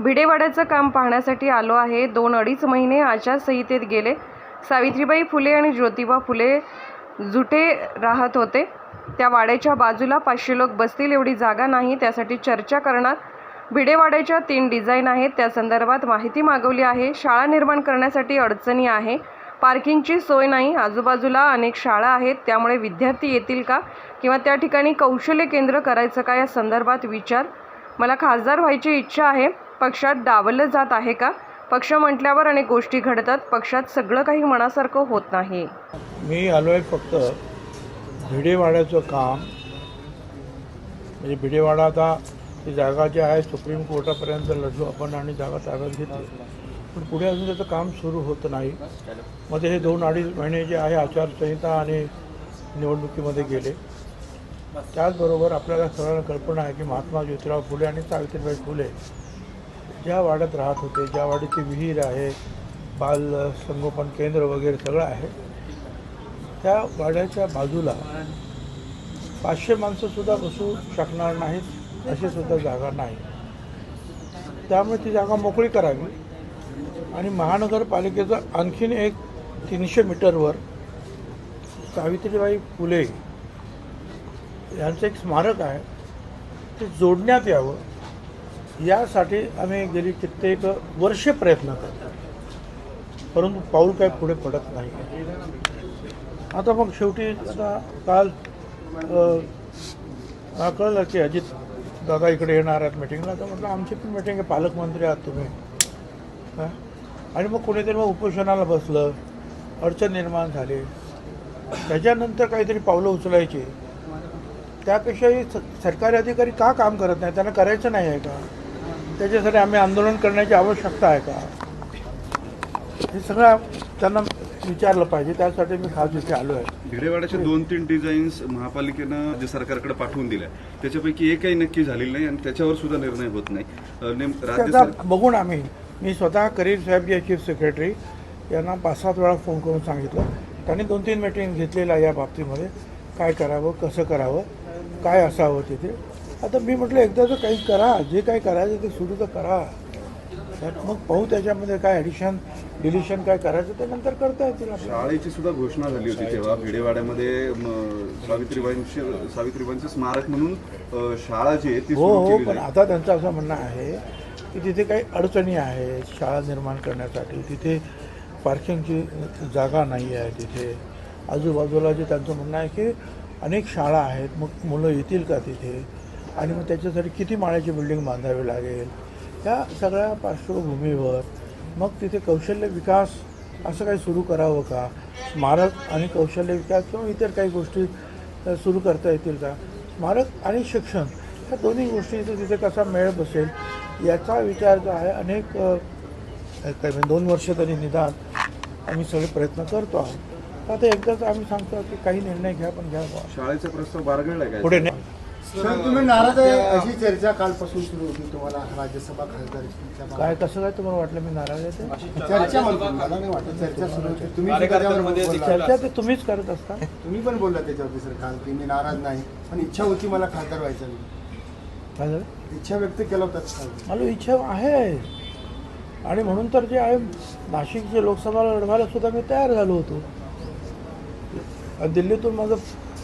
भिडेवाड्याचं काम पाहण्यासाठी आलो आहे. दोन अडीच महिने आचारसंहितेत गेले. सावित्रीबाई फुले आणि ज्योतिबा फुले जुटे राहत होते. त्या वाड्याच्या बाजूला पाचशे लोक बसतील एवढी जागा नाही त्यासाठी चर्चा करणार. भिडेवाड्याच्या तीन डिझाईन आहेत त्या संदर्भात माहिती मागवली आहे. शाळा निर्माण करण्यासाठी अडचणी आहे. पार्किंगची सोय नाही. आजूबाजूला अनेक शाळा आहेत. त्यामुळे विद्यार्थी येतील का? किंवा त्या ठिकाणी कौशल्य केंद्र करायचं का? या संदर्भात विचार. मला खासदार व्हायची इच्छा आहे. पक्षात डावलं जात आहे का? पक्ष म्हटल्यावर अनेक गोष्टी घडतात. पक्षात सगळं काही मनासारखं होत नाही. मी आलो आहे फक्त भिडेवाड्याचं काम. म्हणजे भिडेवाडा आता ती जागा जी आहे सुप्रीम कोर्टापर्यंत लढलो आपण आणि जागा ताब्यात घेतली. पण पुढे अजून त्याचं काम सुरू होत नाही. मध्ये हे दोन अडीच महिने जे आहे आचारसंहिता आणि निवडणुकीमध्ये गेले. त्याचबरोबर आपल्याला सगळ्यांना कल्पना आहे की महात्मा ज्योतिराव फुले आणि सावित्रीबाई फुले ज्या वाड्यात राहत होते ज्या वाड्याची विहीर आहे बाल संगोपन केंद्र वगैरे सगळं आहे त्या वाड्याच्या बाजूला पाचशे माणसंसुद्धा बसू शकणार नाहीत अशी सुद्धा जागा नाही. त्यामुळे ती जागा मोकळी करावी. आणि महानगरपालिकेचं आणखीन एक तीनशे मीटरवर सावित्रीबाई फुले यांचं एक स्मारक आहे ते जोडण्यात यावं. यासाठी आम्ही गेली कित्येक वर्ष प्रयत्न करतो. परंतु पाऊल काही पुढे पडत नाही. आता मग शेवटी आता काल कळलं की अजित दादा इकडे येणार आहेत मिटिंगला तर म्हटलं आमची पण मिटिंग आहे पालकमंत्री आहात तुम्ही. आणि मग कोणीतरी मग उपोषणाला बसलं अडचण निर्माण झाली. त्याच्यानंतर काहीतरी पावलं उचलायची. त्यापेक्षाही स- सरकारी अधिकारी का काम करत नाही त्यांना करायचं नाही आहे का? त्याच्यासाठी आम्ही आंदोलन करण्याची आवश्यकता आहे का? हे सगळं त्यांना विचारलं पाहिजे. त्यासाठी मी खास इथे आलो आहे भिडेवाड्याचे दोन तीन डिझाईन्स महापालिकेनं जे सरकारकडे पाठवून दिल्या. त्याच्यापैकी एकही नक्की झालेली नाही आणि त्याच्यावर सुद्धा निर्णय होत नाही. बघून आम्ही मी स्वतः करीर साहेब जे चीफ सेक्रेटरी यांना पाच सात वेळा फोन करून सांगितलं. त्यांनी दोन तीन मीटिंग घेतलेलं आहे या बाबतीमध्ये. काय करावं कसं करावं काय असावं तिथे? आता मी म्हटलं एकदाचं काही करा जे काही करायचं ते सुरू तर करा. त्यात मग पाहू त्याच्यामध्ये काय ॲडिशन डिलिशन काय करायचं ते नंतर करता येतील शाळेची सुद्धा घोषणा झाली होती तेव्हा भिडेवाड्यामध्ये सावित्रीबाईंची सावित्रीबाईंचं स्मारक म्हणून शाळा जी आहे ती हो सुरू हो पण. आता त्यांचं असं म्हणणं आहे की तिथे काही अडचणी आहेत शाळा निर्माण करण्यासाठी. तिथे पार्किंगची जागा नाही आहे तिथे. आजूबाजूला जे त्यांचं म्हणणं आहे की अनेक शाळा आहेत मग मुलं येतील का तिथे? आणि मग त्याच्यासाठी किती माळ्याची बिल्डिंग बांधावी लागेल? या सगळ्या पार्श्वभूमीवर मग तिथे कौशल्य विकास असं काही सुरू करावं का? स्मारक आणि कौशल्य विकास किंवा इतर काही गोष्टी सुरू करता येतील का? स्मारक आणि शिक्षण या दोन्ही गोष्टींचा तिथे कसा मेळ बसेल याचा विचार जो आहे अनेक काय म्हणजे दोन वर्ष तरी निदान आम्ही सगळे प्रयत्न करतो आहोत. आता एकदाच आम्ही सांगतो की काही निर्णय घ्या पण घ्या. शाळेचा प्रस्ताव बारगळलाय काय? पुढे नाही. सर तुम्ही नाराज आहे अशी चर्चा कालपासून सुरू होती तुम्हाला राज्यसभा खासदारकीच्या काय कसं काय तुम्हाला वाटलं मी नाराज आहे ते? चर्चा म्हणतो मला नाही वाटत चर्चा सुरू होती तुम्ही बोलला. चर्चा ते तुम्हीच करत असता तुम्ही पण बोलला त्याच्यावरती सर काल की मी नाराज नाही पण इच्छा होती मला खासदार व्हायचं. काय झालं इच्छा व्यक्त केला होता काल. मला इच्छा आहे आणि म्हणून तर जे आहे नाशिकचे लोकसभा लढवायला सुद्धा मी तयार झालो होतो आणि दिल्लीतून माझं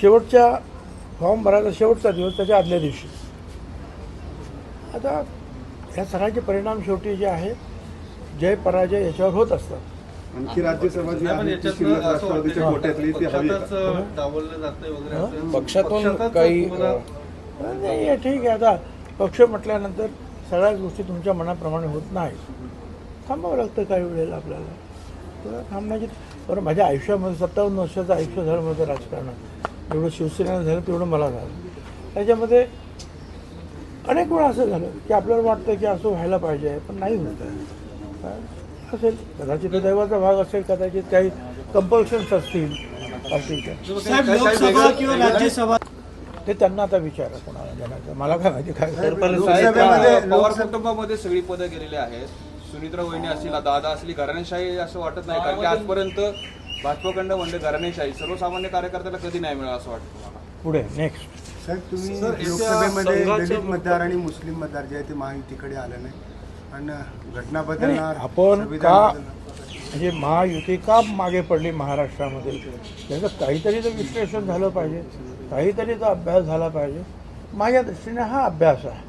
शेवटच्या फॉर्म भरायचा शेवटचा दिवस त्याच्या आदल्या दिवशी. आता ह्या सगळ्याचे परिणाम शेवटी जे आहे जय पराजय याच्यावर होत असतात. आणखी राज्यसभा जी आहे ती शिल्लक राष्ट्रवादीच्या ती हवी आहे. हं? पक्षातून काही नाही ठीक आहे. आता पक्ष म्हटल्यानंतर सगळ्याच गोष्टी तुमच्या मनाप्रमाणे होत नाही थांबावं लागतं काही वेळेला आपल्याला. तर थांबण्याची बरं माझ्या आयुष्यामध्ये सत्तावन्न वर्षाचं आयुष्य झालं माझं राजकारणात जेवढं शिवसेनेला झालं तेवढं मला झालं. त्याच्यामध्ये अनेक वेळा असं झालं की आपल्याला वाटतं की असं व्हायला पाहिजे पण नाही होत आहे. असेल. कदाचित दैवाचा भाग असेल कदाचित काही कंपल्शन्स असतील. राज्यसभा? ते त्यांना आता विचारा कोणाला देण्याचं. मला काय माहिती काय पवार कुटुंबामध्ये सगळी पदं गेलेली आहेत. सुनित्रा वहिनी असतील दादा असली घराणेशाही असं वाटत नाही कारण की आजपर्यंत भाजपकडनं म्हणजे घराणेशाही सर्वसामान्य कार्यकर्त्याला कधी नाही मिळालं असं वाटतं मला पुढे नेक्स्ट साहेब तुम्ही सर, लोकसभेमध्ये संघाच्या- दलित मतदार आणि मुस्लिम मतदार जे आहे ते महायुतीकडे आले नाही. आणि घटना नाही, बदलणार आपण संविधान का बदलणार. म्हणजे महायुती का मागे पडली महाराष्ट्रामध्ये? त्याचं काहीतरी तर विश्लेषण झालं पाहिजे काहीतरी तर अभ्यास झाला पाहिजे. माझ्या दृष्टीने हा अभ्यास आहे.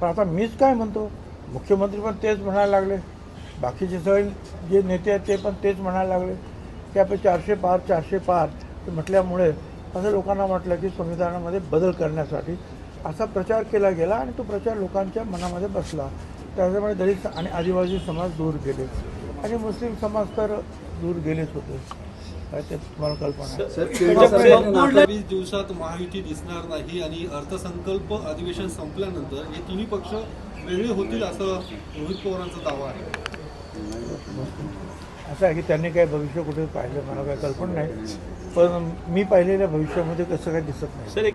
पण आता मीच काय म्हणतो? मुख्यमंत्री पण तेच म्हणायला लागले. बाकीचे सगळे जे नेते आहेत ते पण तेच म्हणायला लागले. की आपण चारशे पार चारशे पार ते म्हटल्यामुळे असं लोकांना म्हटलं की संविधानामध्ये बदल करण्यासाठी असा प्रचार केला गेला आणि तो प्रचार लोकांच्या मनामध्ये बसला. त्याच्यामुळे दलित आणि आदिवासी समाज दूर गेले. आणि मुस्लिम समाज तर दूर गेलेच होते. काय ते तुम्हाला कल्पना वीस दिवसात महायुती दिसणार नाही आणि अर्थसंकल्प अधिवेशन संपल्यानंतर हे तिन्ही पक्ष वेगळे होतील असं रोहित पवारांचा दावा आहे. असं आहे की त्यांनी काही भविष्य कुठे पाहिलं मला काही कल्पना नाही. पण मी पाहिलेल्या भविष्यामध्ये कसं काही दिसत नाही. सर एक